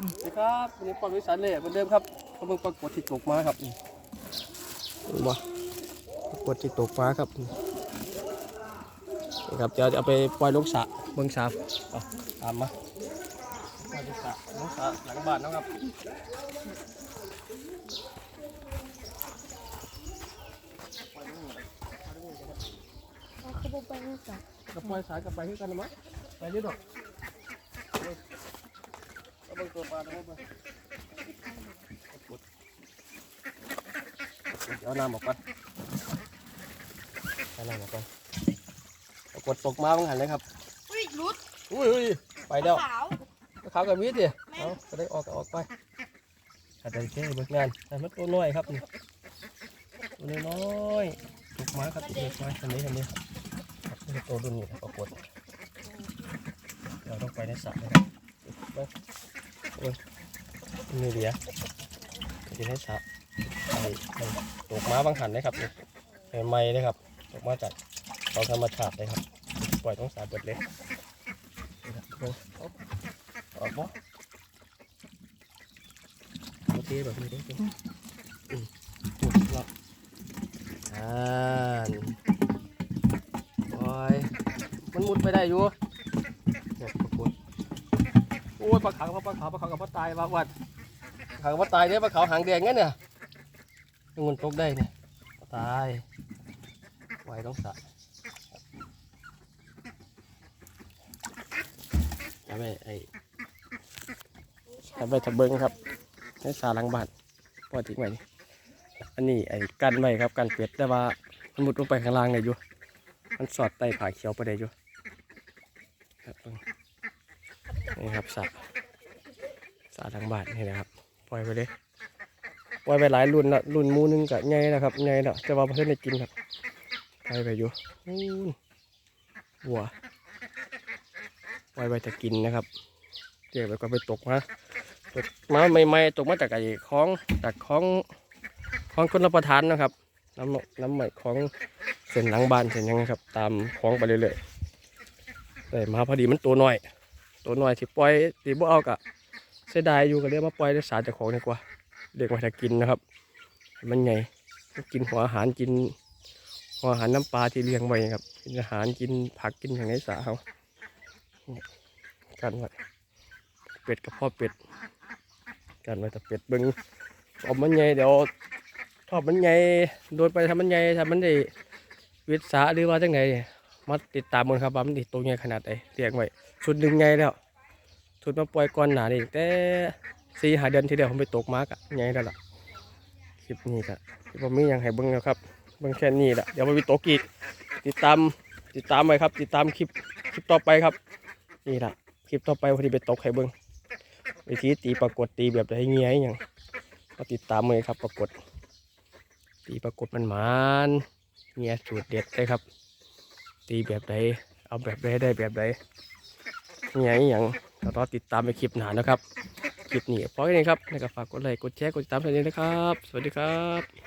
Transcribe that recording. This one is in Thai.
สวัสดีครับวันนี้ปอนวิสันเลยเหมือนเดิมครับเขาเพิ่งปรากฏที่ตกมาครับนี่บ่ปรากฏที่ตกฟ้าครับนี่ครับเดี๋ยวจะเอาไปปล่อยลงสระเบิ่งสระเอาตามมาปล่อยลงสระลงสระหลังบ้านเนาะครับเขาคือบ่ไปนี่จ้ะกับปล่อยสายกับไปคือกันนะมั้งไปนี่ดอกเอาเบิ่งตัวปลาตรงนี้เบิ่งเดี๋ยวเอาน้ำออกก่อนเอาน้ำออกก่อนปรากฏตกมาบังหันเลยครับอุ้ยรุดอุ้ยอุ้ยไปแล้วขาวขาวกับมีดดิเอาก็ได้ออกก็ออกไปอาจจะแค่เบิกงานแต่มันตัวน้อยครับนี่ตัวน้อยๆถูกไม้ครับถูกไม้ทันนี้ทันนี้ครับนี่ตัวรุ่นนี้ปรากฏเราต้องไปในสระนะครับไปโอ้ย นี่เหลียจะในสะไปไปตกม้าบางหันเลยครับนี่ใหม่ๆเลยครับตกมาจากเขาธรรมชาติเลยครับ ปล่อยต้องสาเบิดเลยนี่ครับเบิ่งเอาอกบ่โอเคแบบนี้ได้จริงอืมถูกแล้วอ่านโอ้ยมันมุดไปได้อยู่ โอ้ยปลาขาวปลาขาวปลาขาวกับปลาตายปลาวัดขาวกับปลาตายเนี่ยปลาขาวหางแดงงั้นเนี่ยยังมันตกได้เนี่ยปลาตายไว้ต้องสะเอาไปไอ้ทำไปทะเบิงครับในสาลังบานปล่อยทิ้งไว้นี่อันนี้ไอ้กันไว้ครับกันเป็ดแต่ว่ามันมุดลงไปข้างล่างได้อยู่ มันสอดใต้ผาเขียวไปได้อยู่ครับ นี่ครับสาสาหลังบ้านนี่นะครับ ปล่อยไปเลย ปล่อยไปหลายรุ่นละรุ่นมูนึงกับไงนะครับไงล้วแต่ว่าเพื่อนได้กินครับปล่อยไปอยู่นู่นวัวปล่อยไปจะกินนะครับเดี๋ยวไปก็ไปตกมาตกมาใหม่ๆตกมาจากไอ้คลองจากคลองคลองชนรับประทานนะครับ น้ำน้ำใหม่ของเส้นหลังบ้านเส้นยังครับ ตามคลองไปเรื่อยๆแต่มาพอดีมันตัวน้อย ตัวหน้อยที่ปล่อยตีบ่เอากะเสียดายอยู่ก็เรียกมาปล่อยในสารเจ้าของดีกว่าเด็กมาถ้ากินนะครับ มันไงกินหัวอาหารกินหัวอาหารน้ำปลาที่เลี้ยงไว้ครับกินอาหารกินผักกินอย่างไรสาเขากันไว้เป็ดกับพ่อเป็ดกันไว้แต่เป็ดเบิ้งเอามันใหญ่เดี๋ยวทอดมันใหญ่โดนไปทำมันใหญ่ทำมันได้วิสาหรือว่าจังไง มาติดตามมันครับว่ามันติดตัวใหญ่ขนาดไหนเรียงไว้ชุดหนึ่งใหญ่แล้วชุดมาปล่อยก่อนหนานี่แต่สี่หาเดือนที่เดียวผมไปตกมากอะใหญ่แล้วล่ะคลิปนี้ก็ผมมีอย่างให้เบิ้งแล้วครับเบิ้งแค่นี้แหละเดี๋ยวมาไปตกอีกติดตามติดตามไว้ครับ ติดตามคลิปคลิปต่อไปครับ นี่แหละคลิปต่อไปพอดีไปตกให้เบิ้งวิธีตีปรากฏตีแบบไหนเงี้ยอย่างก็ติดตามเลยครับปรากฏตีปรากฏมันหมานเงี้ยสูตรเด็ดเลยครับ ตีแบบไหนเอาแบบไหนได้แบบไหนเงี้ยอย่างก็รอติดตามในคลิปหนานะครับ คลิปนี้พอแค่นี้ครับนะครับฝากกดไลค์กดแชร์กดติดตามช่องนี้นะครับ สวัสดีครับ